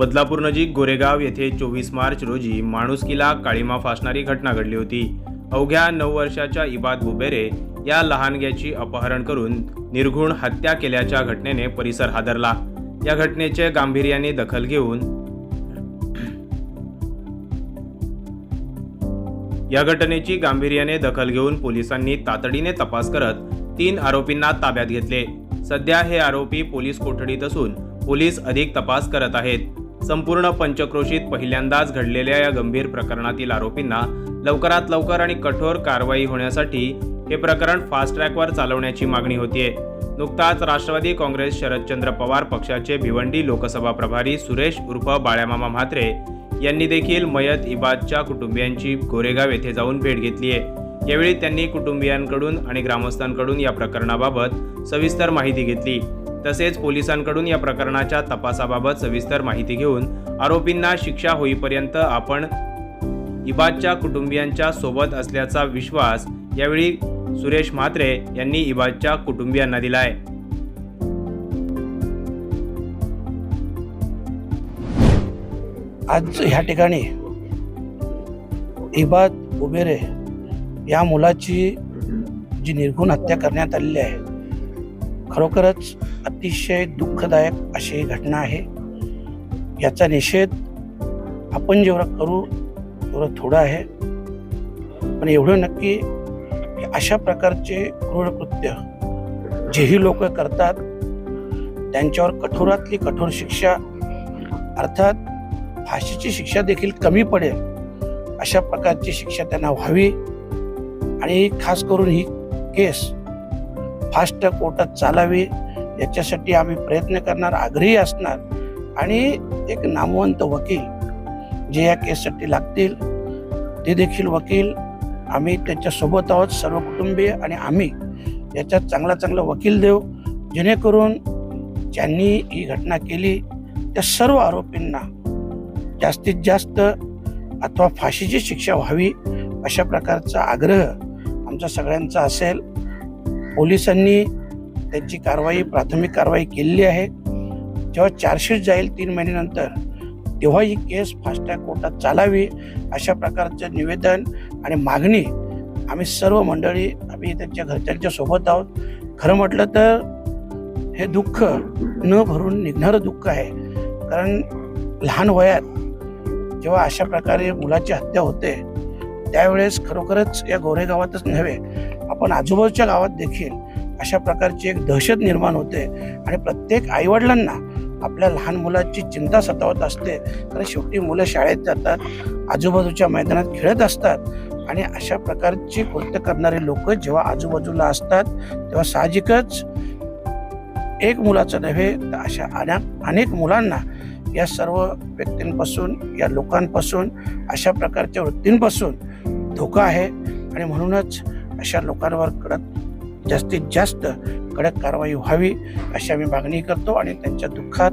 बदलापूर नजीक गोरेगाव येथे चोवीस मार्च रोजी माणुसकीला काळीमा फासणारी घटना घडली होती. अवघ्या नऊ वर्षाच्या इबाद बुबेरे या लहानग्याची अपहरण करून निर्घुण हत्या केल्याच्या घटनेने परिसर हादरला. या घटनेचे गांभीर्याने दखल घेऊन या घटनेची गांभीर्याने दखल घेऊन पोलिसांनी तातडीने तपास करत तीन आरोपींना ताब्यात घेतले. सध्या हे आरोपी पोलीस कोठडीत असून पोलीस अधिक तपास करत आहेत. संपूर्ण पंचक्रोशीत पहिल्यांदाच घडलेल्या या गंभीर प्रकरणातील आरोपींना लवकरात लवकर आणि कठोर कारवाई होण्यासाठी हे प्रकरण फास्ट ट्रॅकवर चालवण्याची मागणी होतीये. नुकताच राष्ट्रवादी काँग्रेस शरदचंद्र पवार पक्षाचे भिवंडी लोकसभा प्रभारी सुरेश उर्फ बाळ्यामामा म्हात्रे यांनी देखील मयत इबादच्या कुटुंबियांची गोरेगाव येथे जाऊन भेट घेतली आहे यावेळी त्यांनी कुटुंबियांकडून आणि ग्रामस्थांकडून या प्रकरणाबाबत सविस्तर माहिती घेतली. तसेच पोलिसांकडून या प्रकरणाच्या तपासाबाबत सविस्तर माहिती घेऊन आरोपींना शिक्षा होईपर्यंत आपण इबादच्या कुटुंबियांच्या सोबत असल्याचा विश्वास यावेळी सुरेश म्हात्रे यांनी इबादच्या कुटुंबियांना दिलाय. आज ह्या ठिकाणी इबाद उबेरे या मुलाची जी निर्घुण हत्या करण्यात आलेली आहे खरोखरच अतिशय दुःखदायक अशी ही घटना आहे. याचा निषेध आपण जेवढं करू तेवढं थोडं आहे. पण एवढं नक्की की अशा प्रकारचे क्रूर कृत्य जेही लोक करतात त्यांच्यावर कठोरातली कठोर शिक्षा अर्थात फाशीची शिक्षा देखील कमी पडेल अशा प्रकारची शिक्षा त्यांना व्हावी. आणि खास करून ही केस फास्ट कोर्टात चालावी. याच्यासाठी आम्ही प्रयत्न करणार आग्रही असणार. आणि एक नामवंत वकील जे या केससाठी लागतील ते देखील वकील. आम्ही त्याच्यासोबत आहोत सर्व कुटुंबीय आणि आम्ही याच्यात चांगला चांगला वकील देऊ. जेणेकरून ज्यांनी ही घटना केली त्या सर्व आरोपींना जास्तीत जास्त अथवा फाशीची शिक्षा व्हावी अशा प्रकारचा आग्रह आमचा सगळ्यांचा असेल. पोलिसांनी त्यांची कारवाई प्राथमिक कारवाई केलेली आहे. जेव्हा चार्जशीट जाईल तीन महिन्यानंतर तेव्हा ही केस फास्ट कोर्टात चालावी अशा प्रकारचं निवेदन आणि मागणी आम्ही सर्व मंडळी आम्ही त्यांच्या घरच्यांच्या सोबत आहोत. खरं म्हटलं तर हे दुःख न भरून निघणारं दुःख आहे. कारण लहान वयात जेव्हा अशा प्रकारे मुलाची हत्या होते त्यावेळेस खरोखरच या गोरेगावातच नव्हे आपण आजूबाजूच्या गावात देखील अशा प्रकारची एक दहशत निर्माण होते. आणि प्रत्येक आईवडिलांना आपल्या लहान मुलाची चिंता सतावत असते. कारण शेवटी मुलं शाळेत जातात आजूबाजूच्या मैदानात खेळत असतात. आणि अशा प्रकारची कृत्य करणारे लोक जेव्हा आजूबाजूला असतात तेव्हा साहजिकच एक मुलाचं नव्हे तर अशा अनेक अनेक मुलांना या सर्व व्यक्तींपासून या लोकांपासून अशा प्रकारच्या वृत्तींपासून धोका आहे. आणि म्हणूनच अशा लोकांवर कडक जास्तीत जास्त कडक कारवाई व्हावी अशी आम्ही मागणी करतो आणि त्यांच्या दुःखात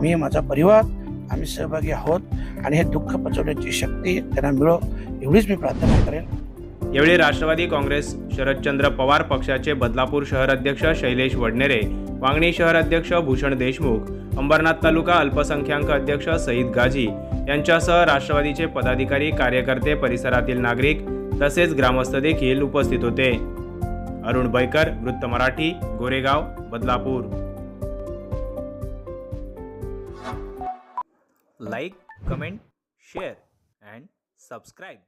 मी माझा परिवार आम्ही सहभागी आहोत आणि हे दुःख पचवण्याची शक्ती त्यांना मिळो एवढीच मी प्रार्थना करेन. यावेळी राष्ट्रवादी काँग्रेस शरदचंद्र पवार पक्षाचे बदलापूर शहर अध्यक्ष शैलेश वडनेरे वांगणी शहर अध्यक्ष भूषण देशमुख अंबरनाथ तालुका अल्पसंख्याक अध्यक्ष सईद गाजी यांच्यासह राष्ट्रवादीचे पदाधिकारी कार्यकर्ते परिसरातील नागरिक तसेच ग्रामस्थ देखील उपस्थित होते. अरुण बैकर वृत्त Marathi Goregaon Badlapur. Like comment share and subscribe